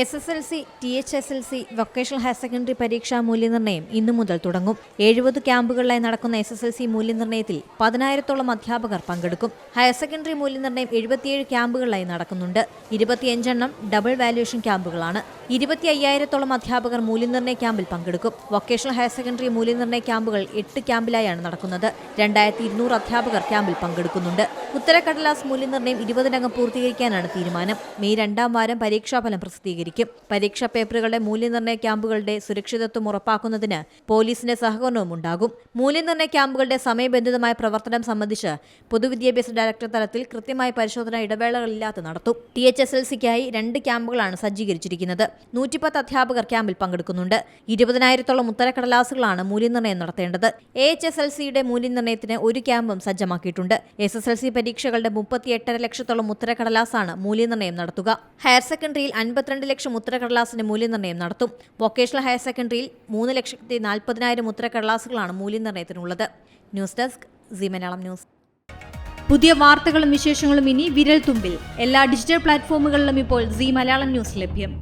S S L C T H S L C vocational higher secondary പരീക്ഷാ മൂല്യനിർണയം ഇന്നു മുതൽ തുടങ്ങും. എഴുപത് ക്യാമ്പുകളിലായി നടക്കുന്ന എസ് എസ് എൽ സി മൂല്യനിർണയത്തിൽ പതിനായിരത്തോളം അധ്യാപകർ പങ്കെടുക്കും. ഹയർ സെക്കൻഡറി മൂല്യനിർണയം എഴുപത്തിയേഴ് ക്യാമ്പുകളിലായി നടക്കുന്നുണ്ട്. ഇരുപത്തിയഞ്ചെണ്ണം ഡബിൾ വാല്യുവേഷൻ ക്യാമ്പുകളാണ്. ഇരുപത്തി അയ്യായിരത്തോളം അധ്യാപകർ മൂല്യനിർണയ ക്യാമ്പിൽ പങ്കെടുക്കും. വൊക്കേഷണൽ ഹയർ സെക്കൻഡറി മൂല്യനിർണയ ക്യാമ്പുകൾ എട്ട് ക്യാമ്പിലായാണ് നടക്കുന്നത്. രണ്ടായിരത്തി ഇരുന്നൂറ് അധ്യാപകർ ക്യാമ്പിൽ പങ്കെടുക്കുന്നുണ്ട്. ഉത്തരക്കടലാസ് മൂല്യനിർണയം ഇരുപതിനകം പൂർത്തീകരിക്കാനാണ് തീരുമാനം. മെയ് രണ്ടാം വാരം പരീക്ഷാഫലം പ്രസിദ്ധീകരിക്കും. പരീക്ഷാ പേപ്പറുകളുടെ മൂല്യനിർണയ ക്യാമ്പുകളുടെ സുരക്ഷിതത്വം ഉറപ്പാക്കുന്നതിന് പോലീസിന്റെ സഹകരണവും ഉണ്ടാകും. മൂല്യനിർണയ ക്യാമ്പുകളുടെ സമയബന്ധിതമായ പ്രവർത്തനം സംബന്ധിച്ച് പൊതുവിദ്യാഭ്യാസ ഡയറക്ടർ തലത്തിൽ കൃത്യമായ പരിശോധന ഇടവേളകളില്ലാതെ നടത്തും. ടി എച്ച് എസ് എൽ സിക്കായി രണ്ട് ക്യാമ്പുകളാണ് സജ്ജീകരിച്ചിരിക്കുന്നത്. നൂറ്റിപ്പത്ത് അധ്യാപകർ ക്യാമ്പിൽ പങ്കെടുക്കുന്നുണ്ട്. ഇരുപതിനായിരത്തോളം ഉത്തരക്കടലാസുകളാണ് മൂല്യനിർണയം നടത്തേണ്ടത്. എ എച്ച് എസ് എൽ സിയുടെ മൂല്യനിർണയത്തിന് ഒരു ക്യാമ്പും സജ്ജമാക്കിയിട്ടുണ്ട്. എസ് എസ് എൽ സി പരീക്ഷകളുടെ മുപ്പത്തിയെട്ടര ലക്ഷത്തോളം ഉത്തരക്കടലാസാണ് മൂല്യനിർണയം നടത്തുക. ഹയർ സെക്കൻഡറിയിൽ അൻപത്തിരണ്ട് ലക്ഷം ഉത്തരക്കടലാസിന്റെ മൂല്യനിർണയം നടത്തും. വൊക്കേഷണൽ ഹയർ സെക്കൻഡറിയിൽ മൂന്ന് ലക്ഷത്തി നാൽപ്പതിനായിരം ഉത്തരക്കടലാസുകളാണ് മൂല്യനിർണയത്തിനുള്ളത്. News desk C Malayalam news. പുതിയ വാർത്തകളും വിശേഷങ്ങളും ഇനി വിരൽ തുമ്പിൽ എല്ലാ ഡിജിറ്റൽ പ്ലാറ്റ്ഫോമുകളിലും ഇപ്പോൾ സി മലയാളം ന്യൂസ് ലഭ്യം.